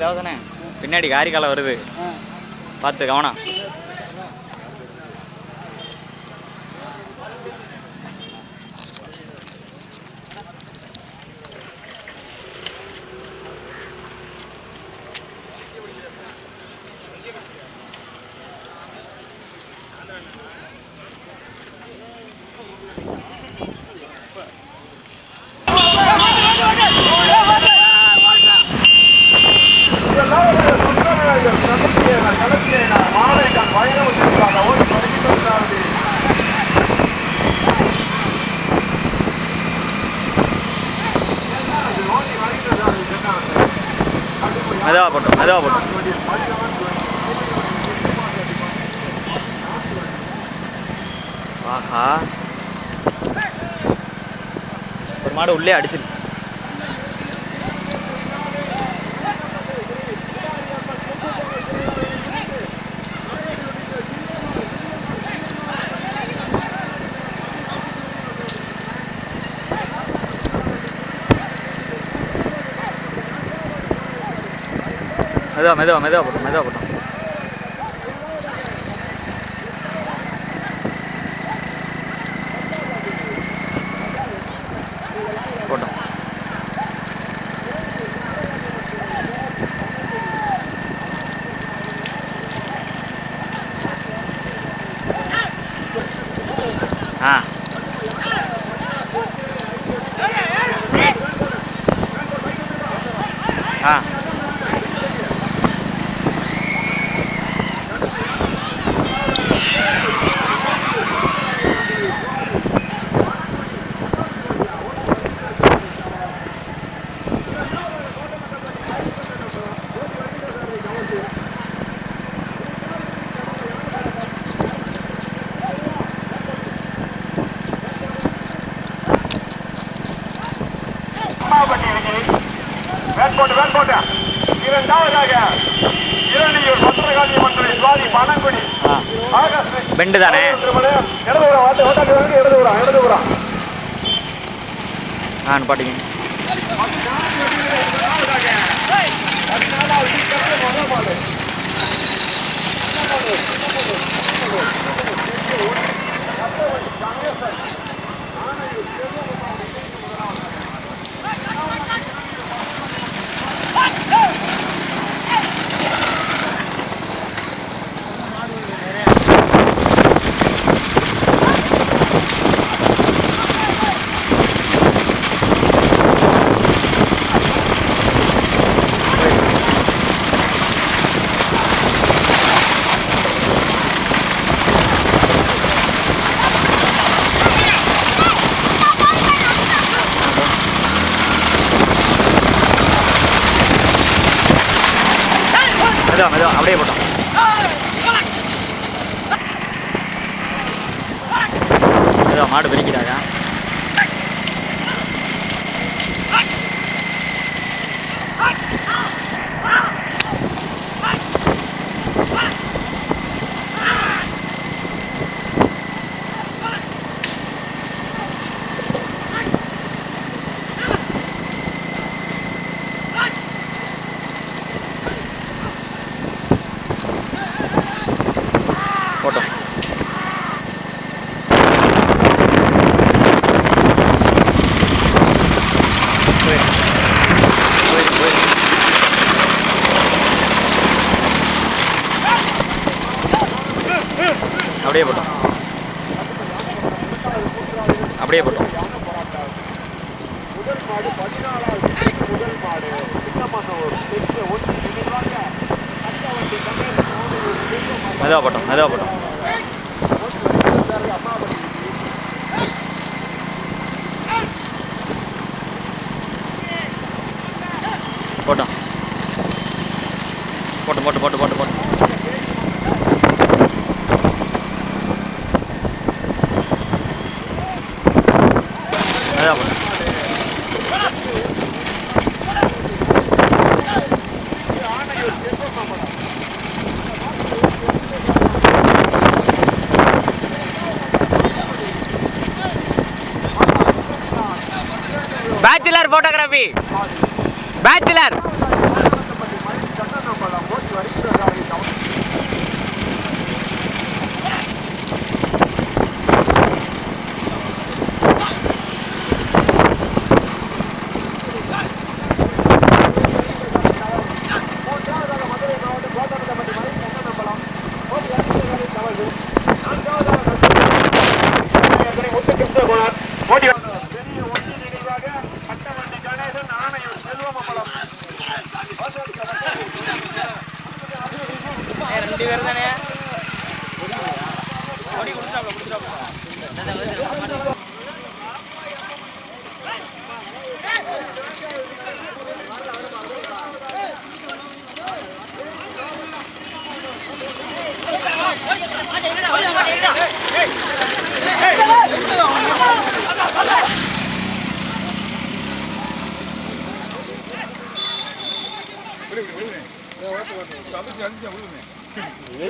இதாவதுண்ணே பின்னாடி காரிக்காலம் வருது. பார்த்து கவனம். மெதுவா போட்டோம் மெதுவா போட்டோம். ஆஹா. ஒரு மாடு உள்ளே அடிச்சிருச்சு. மெதுவா மெதுவா மெதுவா போட்டோம் மெதுவா போட்டோம் அம்மாவட்டி அணியை வேட்போட்டு வேட்போட்டு இரண்டாவதாக இரணியூர் பத்திரகாளி மந்திரி சுவாதி பனங்குடி பெண்டு தானே? இடதுபுறம் வந்து ஓட்டாக்கு வந்து இடதுபுறம் இடதுபுறம் பாட்டிங்க மெதுவா மெதுவா அப்படியே போட்டோம் மெதுவா மாடு பெருக்கிட்டாங்க போட்டோம் போயிரு. போயிரு, போயிரு. அப்படியே போட்டோம் அப்படியே போட்டோம். முதல் மாடு பதினாலாவது முதல் மாடு சின்னமனூர் போட்டோம் மெதுவா போட்டோம். போட்டோம். போட்டு போட்டு போட்டு போட்டு போட்டு. பேச்சுலர் போட்டோகிராஃபி பேச்சுலர் கண்ணனம்பலம் ஓட்டி வருகிறதாக கவனம் மூன்றாவதாக மதுரை மாவட்டம் கோட்டானந்தப்பட்டி மலை கண்ணனம்பலம் ஓட்டி வருகிறதாக தவறு நான்காவதாக எத்தனை முத்துகிருஷ்ணகுமார் ஓட்டி பெரிய ஒட்டி நினைவாக பட்டவண்டி கணேசன் ஆணையூர் செல்வமம்பலம் ரெண்டு பேர் தானே ஓடி கொடுத்துட்டாப்ல கொடுத்துட்டாப்ல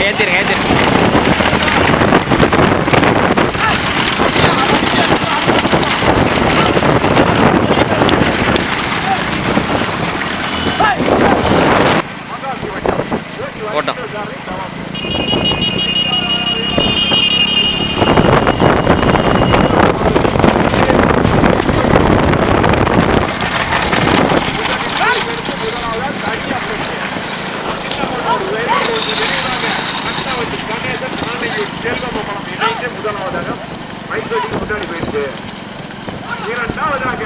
ஏத்திருங்க ஏத்திருங்க போட்டோம் முதலாவதாக மைசூரி முன்னாடி போயிருக்கு இரண்டாவதாக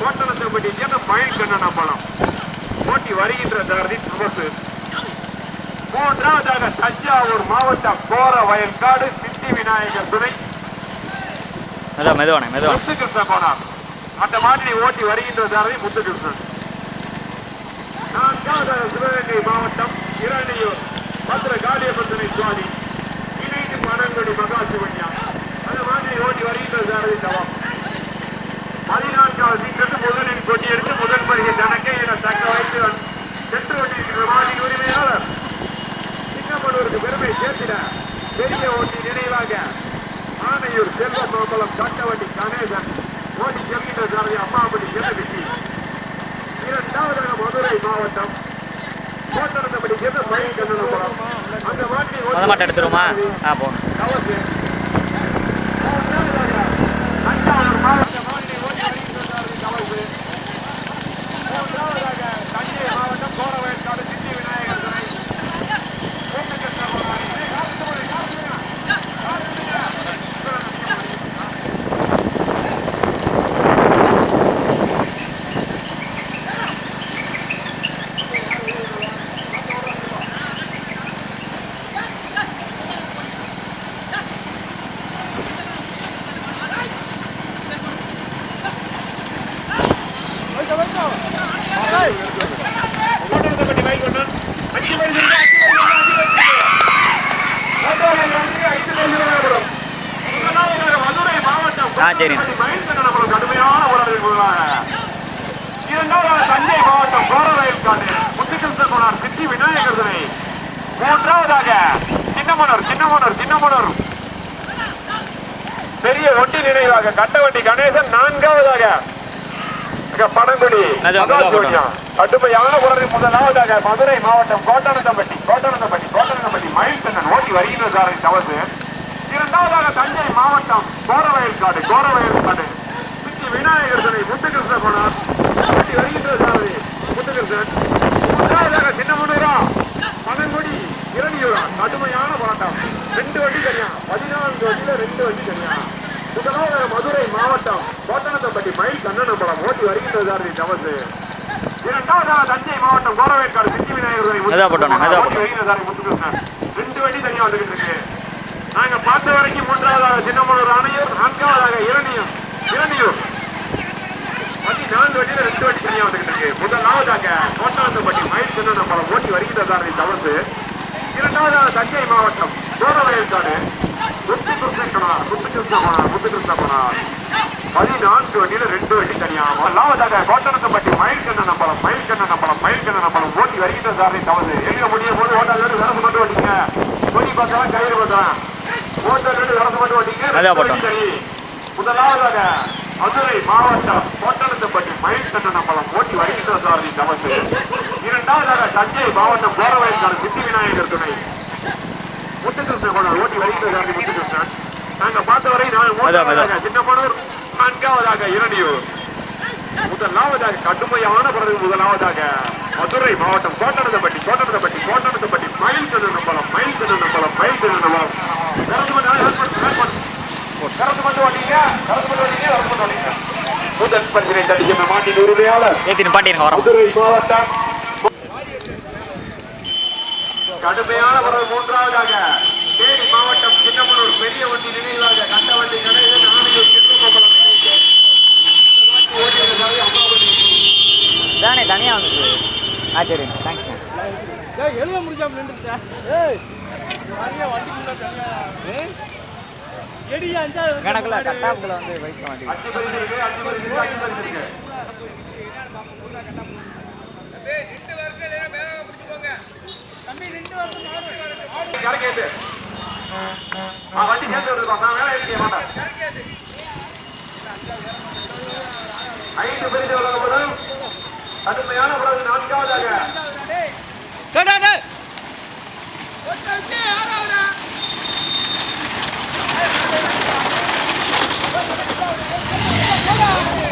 கோட்டனத்தம்பட்டி சேர்ந்த மயில் கண்ணன பழம் போட்டி வருகின்ற தாரதி சுபசு மூன்றாவதாக தஞ்சாவூர் மாவட்டம் கோர வயல்காடு சித்தி விநாயகர் துணை. மெதுவா மெதுவானே மெதுவா முத்துகிருஷ்ண கோனார். அந்த மாதிரி ஓட்டி வருகின்ற சாரதி முத்துகிருஷ்ணன். நான்காவதாக சிவகங்கை மாவட்டம் இரணியூர் பத்திர காளியபத்திரை சுவாமி. இணைந்து பனங்குடி மகா சிவன்யா அந்த மாதிரி ஓட்டி வருகின்ற சாரதி தவம். பதினான்காவது சென்று முதலின் கொட்டி எடுத்து முதல் பருகை தனக்கே என தக்க வைத்து சென்று கொண்டிருக்கிற மாதிரி உரிமையாளர் சின்னமனூருக்கு பெருமை சேர்த்திட பெரிய ஓட்டி நினைவாக ஆனையூர் செல்வ கோகுலம் சட்டவண்டி கணேசன் ஓட்டி செல்கின்ற சாரதி அம்மாபடி செல்லவிட்டி இரண்டாவதாக மதுரை மாவட்டம் கோட்டரத்தப்படி சேர்ந்த மயில் கண்ணனபுரம். அந்த மாட்டை எடுத்துருமா ஆ போ கவசு மூன்றாவதாக தஞ்சாவூர் மாவட்ட மாதிரி ஓட்டி வருகின்ற சாரதி கவசு மூன்றாவதாக தஞ்சை மாவட்டம் கோரவயற்காடு சித்தி விநாயகர் துணை கோட்டரத்தப்பட்டி மைக் ஒன்றன் அஞ்சு மைல் இருக்கு, அஞ்சு மைல் இருக்கு, அஞ்சு மைல் இருக்கு. மூன்றாவதாக வந்து ஐந்து மைல் விவகாரம். முதலாவதாக மதுரை மாவட்டம் ஆ, சரி. மயில் மாவட்டம் கோரவயல்காடு முத்துகிருஷ்ண கோனார் சித்தி விநாயகர் துணை மூன்றாவதாக சின்னமனூர் சின்னமனூர் சின்னமனூர் பெரிய ஒட்டி நினைவாக கட்டவண்டி கணேசன் நான்காவதாக ஜோதியா. கடுமையான உறவில் முதலாவதாக மதுரை மாவட்டம் கோட்டானந்தம்பட்டி கோட்டானந்தம்பட்டி கோட்டானந்தம்பட்டி மயில்கண்ணன் ஓட்டி வருகின்ற சாரதி தவசு இரண்டாவதாக தஞ்சை மாவட்டம் கோரவயல்காடு கோரவயல்காடு சித்தி விநாயகர் துணை முத்துகிருஷ்ண கோனார். ஓட்டி வருகின்ற சாரதி முத்துகிருஷ்ணன் மூன்றாவதாக சின்னமனூரா பனங்குடி இரணியூரா கடுமையான போராட்டம். ரெண்டு வண்டி தனியா பதினான்கு வண்டியில ரெண்டு வண்டி தனியா. முதலாவதாக மதுரை மாவட்டம் கோட்டனத்தப்பட்டி மயில் கண்ணனம்பலம் ஓட்டி வருகின்றது தவசு இரண்டாவதாக தஞ்சை மாவட்டம் கோரவேற்காடு சித்தி விநாயகர் ரெண்டு வண்டி தனியா வந்துகிட்டு இருக்கு. நாங்கள் பார்த்த வரைக்கும் மூன்றாவதாக சின்னமனூர் ஆணையூர் நான்காவதாக இரணியூர் இரணியூர். பத்தி நான்கு வட்டியில் ரெண்டு வண்டி தனியாக வந்துகிட்டு இருக்கு. முதலாவதாக கோட்டாந்தப்பட்டி மயில் கண்ணனம்பலம் ஓட்டி வருகிறதாரை தவிர்த்து இரண்டாவதாக தஞ்சை மாவட்டம் கோரவேற்காடு முத்து கிருஷ்ணனார் முத்து கிருஷ்ணனார் முத்து கிருஷ்ணனார் பதினான்கு வண்டியில் ரெண்டு வண்டி தனியாக முதலாவதாக கோட்டனத்தப்பட்டி மயில்கண்ண நம்பலம் மயில்கண்ண மயில் மயில்கண்ண நம்பலம் ஓட்டி வருகின்ற சாரணை தவறு எங்க முடியும் போது ஓட்டால் வேறு விரசு மட்டும் ஓட்டிங்க பொடி கயிறு பார்த்தலாம் நல்லா போட்டோம். முதலாவதாக மதுரை மாவட்டம் கோட்டனத்தப்பட்டி மயில்கண்ண நம்பலம் ஓட்டி வருகின்ற சாரணை தவறு இரண்டாவதாக தஞ்சை மாவட்டம் கோரவயற்கான சித்தி விநாயகர் துணை முத்துகிருஷ்ணன் கொண்டார் ஓட்டி வருகின்ற சாரணி முத்துகிருஷ்ணன் நாங்க பார்த்தவரை நான். மூன்றாவதாக சின்னமனூர் நான்காவதாக இரணியூர் முதலாவதாக கடுமையான பிறகு முதலாவதாக மதுரை மாவட்டம் கோட்டனத்தப்பட்டி கோட்டனத்தப்பட்டி முதல் பரிசினை தடிக்கின்ற மாட்டின் உரிமையாளர் வரோம். மதுரை மாவட்டம் கடுமையான ஒரு மூன்றாவதாக தேனி மாவட்டம் சின்னமனூர் பெரிய வண்டி நினைவாக கட்ட வண்டி சின்னமங்கலம் அம்மாவதி தானே தனியாக வந்துச்சு ஆ சரி தேங்க்ஸ்ண்ணே ஏய் எழுத முடிஞ்சாம நின்றுச்சா ஏய் தனியா வண்டிக்குள்ள தனியா. கணக்கில் கட்டாப்புல வந்து வைக்க ஆ வண்டி சேர்த்து வருதுப்பா நான் வேலை இருக்க மாட்டேன். ஐந்து பரிசு வழங்கப்படும். கடுமையான பிறகு நான்காவதாக. Come on!